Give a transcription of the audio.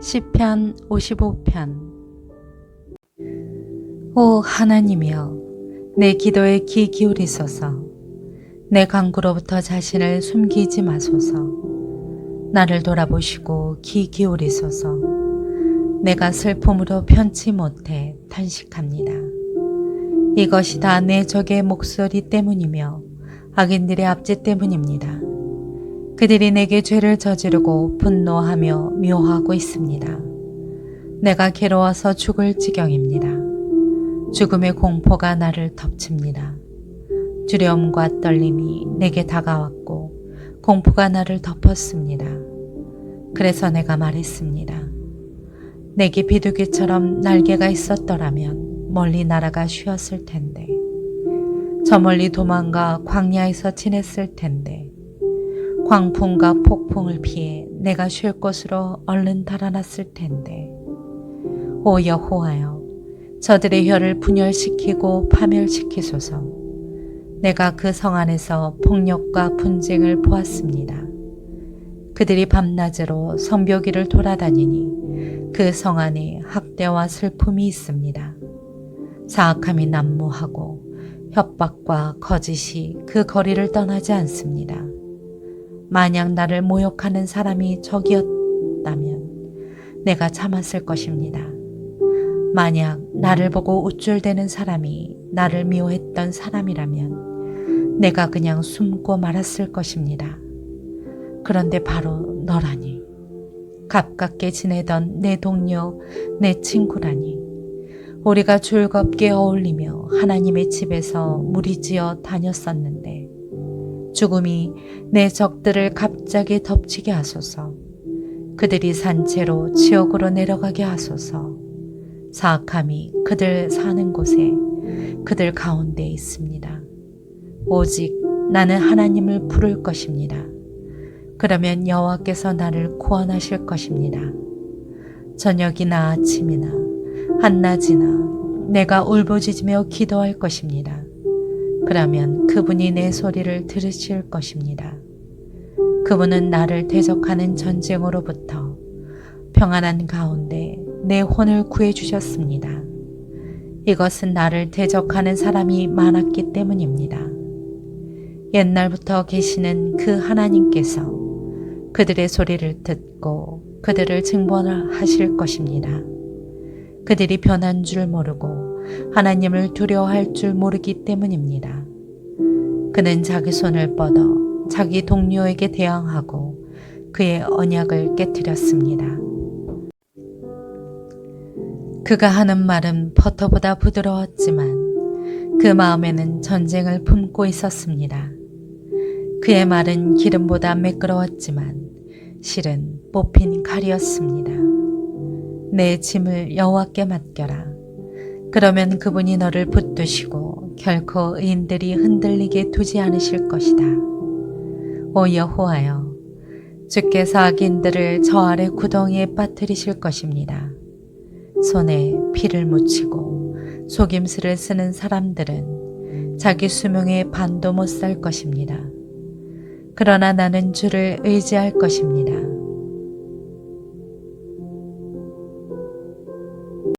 시편 55편 오 하나님이여 내 기도에 귀 기울이소서 내 강구로부터 자신을 숨기지 마소서 나를 돌아보시고 귀 기울이소서 내가 슬픔으로 편치 못해 탄식합니다. 이것이 다 내 적의 목소리 때문이며 악인들의 압제 때문입니다. 그들이 내게 죄를 저지르고 분노하며 묘하고 있습니다. 내가 괴로워서 죽을 지경입니다. 죽음의 공포가 나를 덮칩니다. 두려움과 떨림이 내게 다가왔고 공포가 나를 덮었습니다. 그래서 내가 말했습니다. 내게 비둘기처럼 날개가 있었더라면 멀리 날아가 쉬었을 텐데 저 멀리 도망가 광야에서 지냈을 텐데 광풍과 폭풍을 피해 내가 쉴 곳으로 얼른 달아났을 텐데 오 여호와여 저들의 혀를 분열시키고 파멸시키소서 내가 그 성 안에서 폭력과 분쟁을 보았습니다. 그들이 밤낮으로 성벽위를 돌아다니니 그 성 안에 학대와 슬픔이 있습니다. 사악함이 난무하고 협박과 거짓이 그 거리를 떠나지 않습니다. 만약 나를 모욕하는 사람이 적이었다면 내가 참았을 것입니다. 만약 나를 보고 우쭐대는 사람이 나를 미워했던 사람이라면 내가 그냥 숨고 말았을 것입니다. 그런데 바로 너라니. 가깝게 지내던 내 동료, 내 친구라니. 우리가 즐겁게 어울리며 하나님의 집에서 무리지어 다녔었는데 죽음이 내 적들을 갑자기 덮치게 하소서. 그들이 산채로 지옥으로 내려가게 하소서. 사악함이 그들 사는 곳에 그들 가운데 있습니다. 오직 나는 하나님을 부를 것입니다. 그러면 여호와께서 나를 구원하실 것입니다. 저녁이나 아침이나 한낮이나 내가 울부짖으며 기도할 것입니다. 그러면 그분이 내 소리를 들으실 것입니다. 그분은 나를 대적하는 전쟁으로부터 평안한 가운데 내 혼을 구해 주셨습니다. 이것은 나를 대적하는 사람이 많았기 때문입니다. 옛날부터 계시는 그 하나님께서 그들의 소리를 듣고 그들을 증번하실 것입니다. 그들이 변한 줄 모르고 하나님을 두려워할 줄 모르기 때문입니다. 그는 자기 손을 뻗어 자기 동료에게 대항하고 그의 언약을 깨뜨렸습니다. 그가 하는 말은 버터보다 부드러웠지만 그 마음에는 전쟁을 품고 있었습니다. 그의 말은 기름보다 매끄러웠지만 실은 뽑힌 칼이었습니다. 내 짐을 여호와께 맡겨라. 그러면 그분이 너를 붙드시고 결코 의인들이 흔들리게 두지 않으실 것이다. 오 여호와여, 주께서 악인들을 저 아래 구덩이에 빠뜨리실 것입니다. 손에 피를 묻히고 속임수를 쓰는 사람들은 자기 수명에 반도 못 살 것입니다. 그러나 나는 주를 의지할 것입니다.